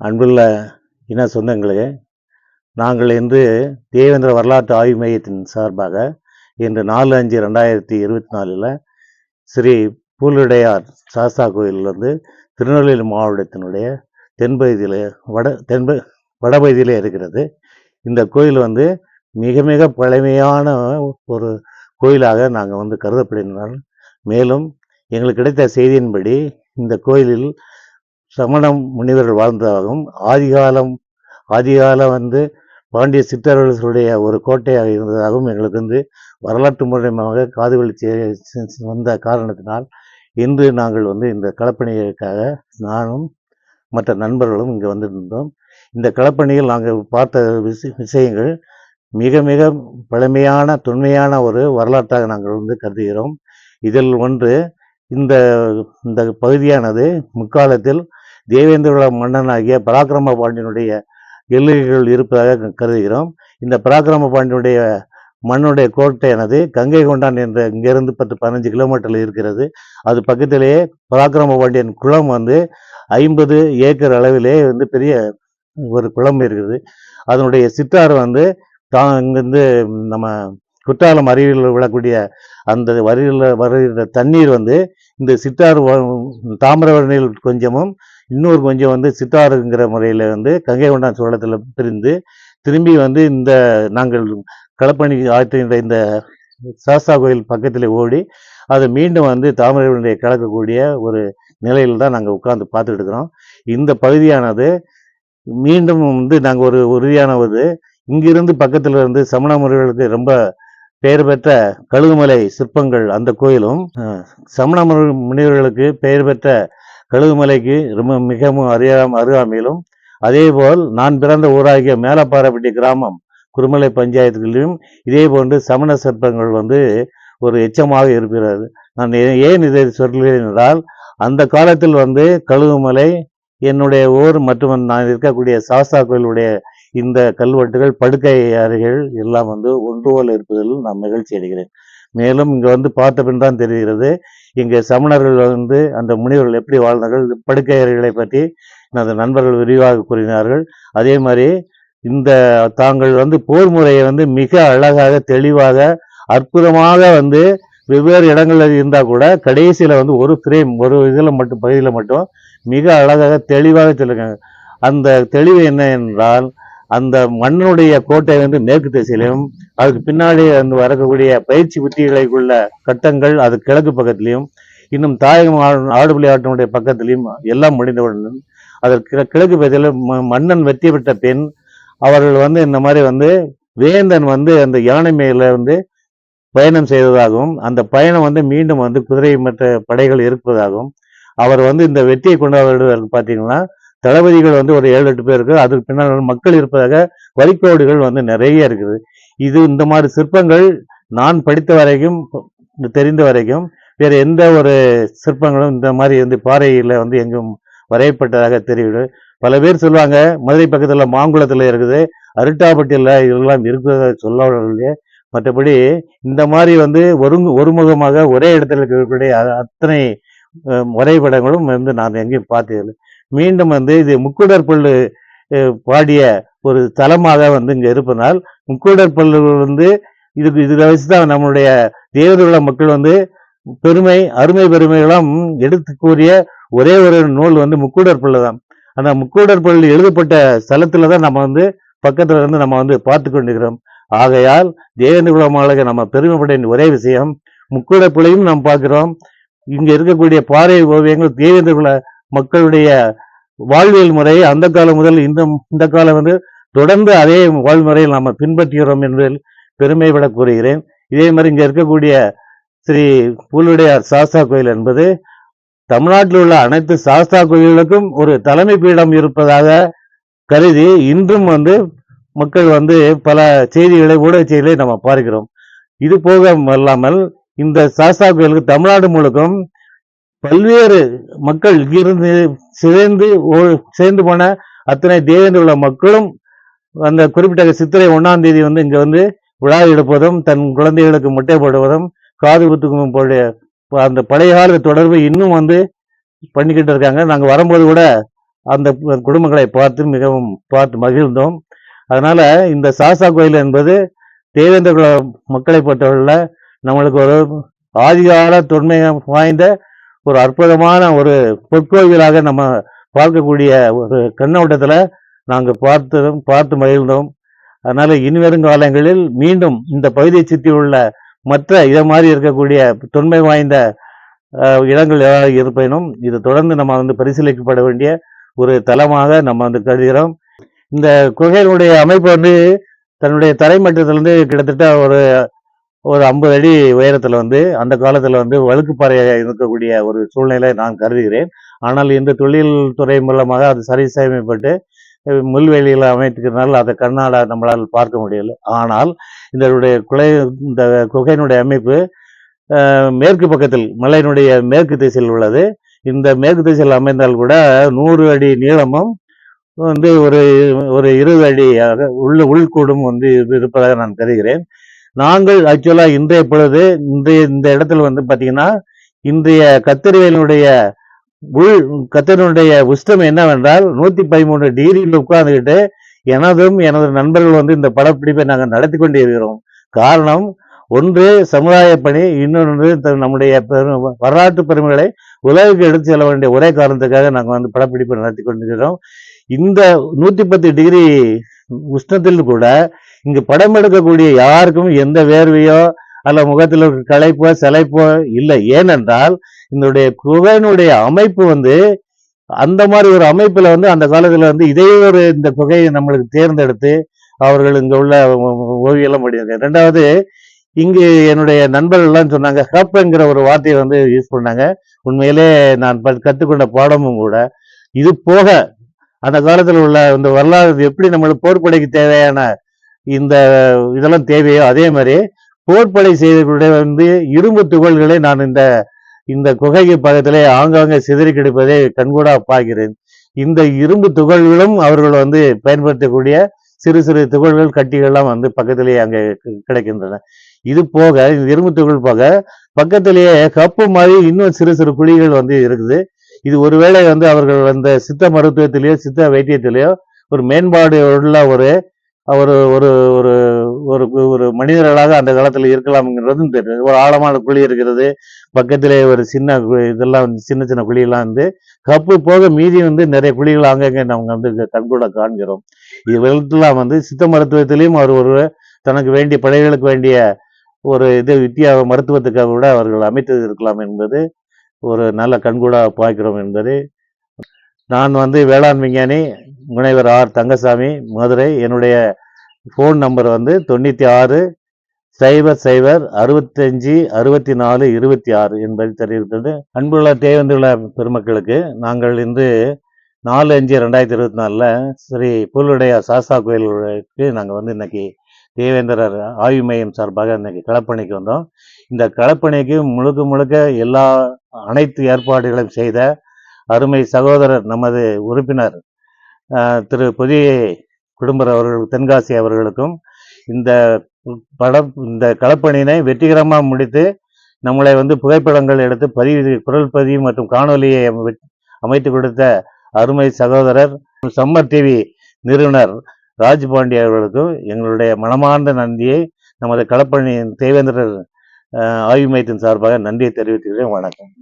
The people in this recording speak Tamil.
அன்புள்ள இன சொந்தங்களே நாங்கள் இன்று தேவேந்திர வரலாற்று ஆய்வு மையத்தின் சார்பாக இன்று நாலு அஞ்சு ரெண்டாயிரத்தி இருபத்தி நாலில் ஸ்ரீ பூலுடையார் சாஸ்தா கோயிலிருந்து திருநெல்வேலி மாவட்டத்தினுடைய தென்பகுதியில் வட தென்ப வடபகுதியிலே இருக்கிறது. இந்த கோயில் வந்து மிக மிக பழமையான ஒரு கோயிலாக நாங்கள் வந்து கருதப்படுகின்றோம் மேலும் எங்களுக்கு கிடைத்த செய்தியின்படி இந்த கோயிலில் சமணம் முனிவர்கள் வாழ்ந்ததாகவும் ஆதிகாலம் ஆதிகாலம் வந்து பாண்டிய சிற்றரசர்களுடைய ஒரு கோட்டையாக இருந்ததாகவும் எங்களுக்கு வந்து வரலாற்று மூலமாக காதுவழி வந்த காரணத்தினால் இன்று நாங்கள் வந்து இந்த களப்பணிகளுக்காக நானும் மற்ற நண்பர்களும் இங்கே வந்திருந்தோம். இந்த களப்பணியில் நாங்கள் பார்த்த விஷயங்கள் மிக மிக பழமையான தொன்மையான ஒரு வரலாற்றாக நாங்கள் வந்து கருதுகிறோம். இதில் ஒன்று இந்த இந்த பகுதியானது முக்காலத்தில் தேவேந்திர மன்னனாகிய பராக்கிரம பாண்டியனுடைய எல்லைகள் இருப்பதாக கருதுகிறோம். இந்த பராக்கிரம பாண்டியனுடைய மண்ணுடைய கோட்டையானது கங்கை கொண்டான் என்ற இங்கிருந்து பத்து பதினஞ்சு கிலோமீட்டரில் இருக்கிறது. அது பக்கத்திலேயே பராக்கிரம பாண்டியன் குளம் வந்து ஐம்பது ஏக்கர் அளவிலே வந்து பெரிய ஒரு குளம் இருக்குது. அதனுடைய சிற்றாறு வந்து தான் இங்கிருந்து நம்ம குற்றாலம் அருவியில் விழக்கூடிய அந்த வரியில் வருகிற தண்ணீர் வந்து இந்த சிற்றாறு தாமிரவரணியில் கொஞ்சமும் இன்னொரு கொஞ்சம் வந்து சித்தாறுங்கிற முறையில் வந்து கங்கை கொண்டான் சோழத்தில் பிரிந்து திரும்பி வந்து இந்த நாங்கள் களப்பணி ஆற்றுகின்ற இந்த சாஸ்தா கோயில் பக்கத்தில் ஓடி அதை மீண்டும் வந்து தாமிரபரணியை கலக்கக்கூடிய ஒரு நிலையில் தான் நாங்கள் உட்காந்து பார்த்துட்டு இருக்கிறோம். இந்த பகுதியானது மீண்டும் வந்து நாங்கள் ஒரு உறுதியான ஒரு இங்கிருந்து பக்கத்தில் இருந்து சமண முறைகளுக்கு ரொம்ப பெயர் பெற்ற கழுகுமலை சிற்பங்கள் அந்த கோயிலும் சமண முனிவர்களுக்கு பெயர் பெற்ற கழுகுமலைக்கு ரொம்ப மிகவும் அறியாம அருகாமையிலும் அதேபோல் நான் பிறந்த ஊராகிய மேலப்பாறைப்பட்டி கிராமம் குருமலை பஞ்சாயத்துகளிலும் இதே போன்று சமண சிற்பங்கள் வந்து ஒரு எச்சமாக இருக்கிறது. நான் ஏன் இதை சொல்கிறேன் என்றால் அந்த காலத்தில் வந்து கழுகுமலை என்னுடைய ஊர் மற்றும் நான் இருக்கக்கூடிய சாஸ்தா கோயிலுடைய இந்த கல்வெட்டுகள் படுக்கை அறைகள் எல்லாம் வந்து ஒன்று போல் இருப்பதில் நான் மகிழ்ச்சி அடைகிறேன். மேலும் இங்கே வந்து பார்த்த பின் தான் தெரிகிறது இங்கே சமணர்கள் வந்து அந்த முனிவர்கள் எப்படி வாழ்ந்தார்கள்? படுக்கையறைகளை பற்றி அந்த நண்பர்கள் விரிவாக கூறினார்கள். அதே மாதிரி இந்த தாங்கள் வந்து போர் முறையை வந்து மிக அழகாக தெளிவாக அற்புதமாக வந்து வெவ்வேறு இடங்களில் இருந்தால் கூட கடைசியில் வந்து ஒரு ஃப்ரேம் ஒரு இதில் மட்டும் பகுதியில் மட்டும் மிக அழகாக தெளிவாக சொல்லியிருக்காங்க அந்த தெளிவு என்ன என்றால் அந்த மண்ணுடைய கோட்டை வந்து மேற்கு திசையிலும் அதுக்கு பின்னாடி வந்து வரக்கூடிய பயிற்சி உத்திகளுக்குள்ள கட்டங்கள் அது கிழக்கு பக்கத்திலையும் இன்னும் தாயகம் ஆடுபுலி ஆட்டினுடைய பக்கத்திலையும் எல்லாம் முடிந்தவுடன் அதற்கு கிழக்கு பகுதியில் மன்னன் வெற்றி பெற்ற பெண் அவர்கள் வந்து இந்த மாதிரி வந்து வேந்தன் வந்து அந்த யானை மேல வந்து பயணம் செய்ததாகவும் அந்த பயணம் வந்து மீண்டும் வந்து குதிரை மற்ற படைகள் இருப்பதாகவும் அவர் வந்து இந்த வெற்றியை கொண்டாடுவதற்கு பார்த்தீங்கன்னா தளபதிகள் வந்து ஒரு ஏழு எட்டு பேர் இருக்குது அதுக்கு பின்னால் மக்கள் இருப்பதாக வரிக்கோடுகள் வந்து நிறைய இருக்குது. இது இந்த மாதிரி சிற்பங்கள் நான் படித்த வரைக்கும் தெரிந்த வரைக்கும் வேறு எந்த ஒரு சிற்பங்களும் இந்த மாதிரி வந்து பாறையில் வந்து எங்கும் வரையப்பட்டதாக தெரியுது. பல பேர் சொல்லுவாங்க மதுரை பக்கத்தில் மாங்குளத்தில் இருக்குது அருட்டாப்பட்டியில் இதெல்லாம் இருக்கிறத சொல்ல மற்றபடி இந்த மாதிரி வந்து ஒரு ஒருமுகமாக ஒரே இடத்துல இருக்கக்கூடிய அத்தனை வரைபடங்களும் வந்து நான் எங்கேயும் பார்த்ததில்லை. மீண்டும் வந்து இது முக்குடர் பல்லு பாடிய ஒரு தலமாக வந்து இங்கே இருப்பதனால் முக்குடர் பல்லு வந்து இதுக்கு இதில் வச்சு தான் நம்மளுடைய தேவர்கள மக்கள் வந்து பெருமை அருமை பெருமைகளும் எடுத்து கூறிய ஒரே ஒரு நூல் வந்து முக்கூடர் பல்லு தான். அந்த முக்கூடர் பல்லு எழுதப்பட்ட ஸ்தலத்தில் தான் நம்ம வந்து பக்கத்தில் இருந்து நம்ம வந்து பார்த்து கொண்டிருக்கிறோம். ஆகையால் தேவேந்திரகுலமாக நம்ம பெருமைப்பட ஒரே விஷயம் முக்கூடர் பிள்ளையும் நாம் பார்க்கிறோம். இங்கே இருக்கக்கூடிய பாறை ஓவியங்கள் தேவேந்திரகுல மக்களுடைய வாழ்வியல் முறை அந்த காலம் முதல் இந்த இந்த காலம் வந்து தொடர்ந்து அதே வாழ்முறையில் நாம் பின்பற்றுகிறோம் என்பதில் பெருமைப்பட கூறுகிறேன். இதே மாதிரி இங்கே இருக்கக்கூடிய ஸ்ரீ பூலுடையார் சாஸ்தா கோயில் என்பது தமிழ்நாட்டில் உள்ள அனைத்து சாஸ்தா கோயில்களுக்கும் ஒரு தலைமை பீடம் இருப்பதாக கருதி இன்றும் வந்து மக்கள் வந்து பல செய்திகளை ஊடக செய்திகளை நம்ம பார்க்கிறோம். இது போக இந்த சாஸ்தா கோயிலுக்கு தமிழ்நாடு முழுக்கும் பல்வேறு மக்கள் இருந்து சேர்ந்து சேர்ந்து போன அத்தனை தேவேந்திர உள்ள மக்களும் அந்த குறிப்பிட்ட சித்திரை ஒன்னாம் தேதி வந்து இங்க வந்து விழா எடுப்பதும் தன் குழந்தைகளுக்கு முட்டை போடுவதும் காது குத்துக்கும் போடைய அந்த பழைய கால தொடர்பு இன்னும் வந்து பண்ணிக்கிட்டு இருக்காங்க. நாங்கள் வரும்போது கூட அந்த குடும்பங்களை பார்த்து மிகவும் பார்த்து மகிழ்ந்தோம். அதனால இந்த சாசா கோயில் என்பது தேவேந்திர குல மக்களை பொறுத்தவரையில் நம்மளுக்கு ஒரு ஆதிகால தொன்மை வாய்ந்த ஒரு அற்புதமான ஒரு பொற்கோவிலாக நம்ம பார்க்கக்கூடிய ஒரு கண்ணோட்டத்தில் நாங்கள் பார்த்ததும் பார்த்து மகிழ்ந்தோம். அதனால் இனிவரும் காலங்களில் மீண்டும் இந்த பகுதியை சுற்றி உள்ள மற்ற இதை மாதிரி இருக்கக்கூடிய தொன்மை வாய்ந்த இடங்கள் ஏதாவது இருப்பினும் இது தொடர்ந்து நம்ம வந்து பரிசீலிக்கப்பட வேண்டிய ஒரு தளமாக நம்ம வந்து கருதுகிறோம். இந்த குகையினுடைய அமைப்பு வந்து தன்னுடைய தரைமட்டத்திலிருந்து கிட்டத்தட்ட ஒரு ஒரு ஐம்பது அடி உயரத்தில் வந்து அந்த காலத்தில் வந்து வழுக்குப்பாறையாக இருக்கக்கூடிய ஒரு சூழ்நிலை நான் கருதுகிறேன். ஆனால் இந்த தொழில் துறை மூலமாக அது சரி முள்வெளியில் அஹ், அமைத்துக்கிறதுனால அதை கண்ணால் நம்மளால் பார்க்க முடியல. ஆனால் இதனுடைய குலை இந்த குகையினுடைய அமைப்பு மேற்கு பக்கத்தில் மலையினுடைய மேற்கு திசையில் உள்ளது. இந்த மேற்கு திசையில் அமைந்தால் கூட நூறு அடி நீளமும் வந்து ஒரு ஒரு இருபது அடியாக உள்ள உள்கூடும் வந்து இருப்பதாக நான் கருதுகிறேன். நாங்கள் ஆக்சுவலாக இன்றைய பொழுது இன்றைய இந்த இடத்துல வந்து பார்த்தீங்கன்னா இன்றைய கத்திரிவேலினுடைய உள் கத்திரினுடைய உஷ்டம் என்னவென்றால் நூற்றி பதிமூணு டிகிரியில் உட்கார்ந்துக்கிட்டு எனதும் எனது நண்பர்கள் வந்து இந்த படப்பிடிப்பை நாங்கள் நடத்தி கொண்டு இருக்கிறோம். காரணம் ஒன்று சமுதாய பணி இன்னொன்று த- நம்முடைய பெரும் வரலாற்று பெருமைகளை உலகுக்கு எடுத்து செல்ல வேண்டிய ஒரே காரணத்துக்காக நாங்கள் வந்து படப்பிடிப்பை நடத்தி கொண்டிருக்கிறோம். இந்த நூற்றி பத்து டிகிரி உஷ்ணத்தில் கூட இங்கு படம் எடுக்கக்கூடிய யாருக்கும் எந்த வேர்வையோ அல்ல முகத்தில் இருக்க களைப்போ சிலைப்போ இல்லை. ஏனென்றால் இதனுடைய குகையினுடைய அமைப்பு வந்து அந்த மாதிரி ஒரு அமைப்பில் வந்து அந்த காலத்தில் வந்து இதே ஒரு இந்த குகையை நம்மளுக்கு தேர்ந்தெடுத்து அவர்கள் இங்கே உள்ள ஓவியெல்லாம் முடியாது ரெண்டாவது இங்கு என்னுடைய நண்பர்கள்லாம் சொன்னாங்க ஹப்ங்கிற ஒரு வார்த்தையை வந்து யூஸ் பண்ணாங்க. உண்மையிலே நான் கற்றுக்கொண்ட பாடமும் கூட இது போக அந்த காலத்தில் உள்ள இந்த வரலாறு எப்படி நம்மளுக்கு போர்ப்படைக்கு தேவையான இந்த இதெல்லாம் தேவையோ அதே மாதிரி போர்ப்படை செய்தவர்களுடைய வந்து இரும்பு துகள்களை நான் இந்த இந்த குகைக்கு பக்கத்திலே ஆங்காங்கே சிதறி கிடைப்பதை கண்கூடா பார்க்கிறேன். இந்த இரும்பு துகள்களும் அவர்கள் வந்து பயன்படுத்தக்கூடிய சிறு சிறு துகள்கள் கட்டிகள்லாம் வந்து பக்கத்திலேயே அங்கே கிடைக்கின்றன. இது போக இந்த இரும்பு துகள் போக பக்கத்திலேயே கப்பு மாதிரி இன்னும் சிறு சிறு குழிகள் வந்து இருக்குது. இது ஒருவேளை வந்து அவர்கள் அந்த சித்த மருத்துவத்திலேயோ சித்த வைத்தியத்திலேயோ ஒரு மேம்பாடு உள்ள ஒரு ஒரு ஒரு ஒரு ஒரு ஒரு மனிதர்களாக அந்த காலத்தில் இருக்கலாம்ங்கிறதும் தெரியும் ஒரு ஆழமான குழி இருக்கிறது பக்கத்திலே ஒரு சின்ன இதெல்லாம் வந்து சின்ன சின்ன குழியெல்லாம் வந்து கப்பு போக மீதி வந்து நிறைய குழிகள் அங்கங்கே நாங்கள் வந்து கண்கூட காண்கிறோம். இது வந்து சித்த மருத்துவத்திலையும் அவர் ஒரு தனக்கு வேண்டிய படைகளுக்கு வேண்டிய ஒரு இது வித்தியா மருத்துவத்துக்காக கூட அவர்கள் அமைத்து இருக்கலாம் என்பது ஒரு நல்ல கண்கூடாக பார்க்கிறோம் என்பது. நான் வந்து வேளாண் விஞ்ஞானி முனைவர் ஆர் தங்கசாமி மதுரை. என்னுடைய ஃபோன் நம்பர் வந்து தொண்ணூற்றி ஆறு சைபர் சைபர் அறுபத்தஞ்சு அறுபத்தி நாலு இருபத்தி ஆறு என்பது தெரிவித்தது அன்புள்ள தேவந்துள்ள பெருமக்களுக்கு நாங்கள் இன்று நாலு அஞ்சு ரெண்டாயிரத்தி இருபத்தி நாலில் ஸ்ரீ புல்லுடைய சாஸ்தா கோயிலுக்கு நாங்கள் வந்து இன்னைக்கு தேவேந்திரர் ஆய்வு மையம் சார்பாக இன்னைக்கு களப்பணிக்கு வந்தோம். இந்த களப்பணிக்கு முழுக்க முழுக்க எல்லா அனைத்து ஏற்பாடுகளையும் செய்த அருமை சகோதரர் நமது உறுப்பினர் திரு புதிய குடும்பர் அவர்கள் தென்காசி அவர்களுக்கும் இந்த படம் இந்த களப்பணியினை வெற்றிகரமாக முடித்து நம்மளை வந்து புகைப்படங்கள் எடுத்து பதிவு குரல் பதிவு மற்றும் காணொலியை அமை- அமைத்து கொடுத்த அருமை சகோதரர் சம்மர் டிவி நிறுவனர் ராஜ்பாண்டி அவர்களுக்கும் எங்களுடைய மனமார்ந்த நன்றியை நமது களப்பணியின் தேவேந்திரர் ஆய்வு மையத்தின் சார்பாக நன்றியை தெரிவித்துக்கிறேன். வணக்கம்.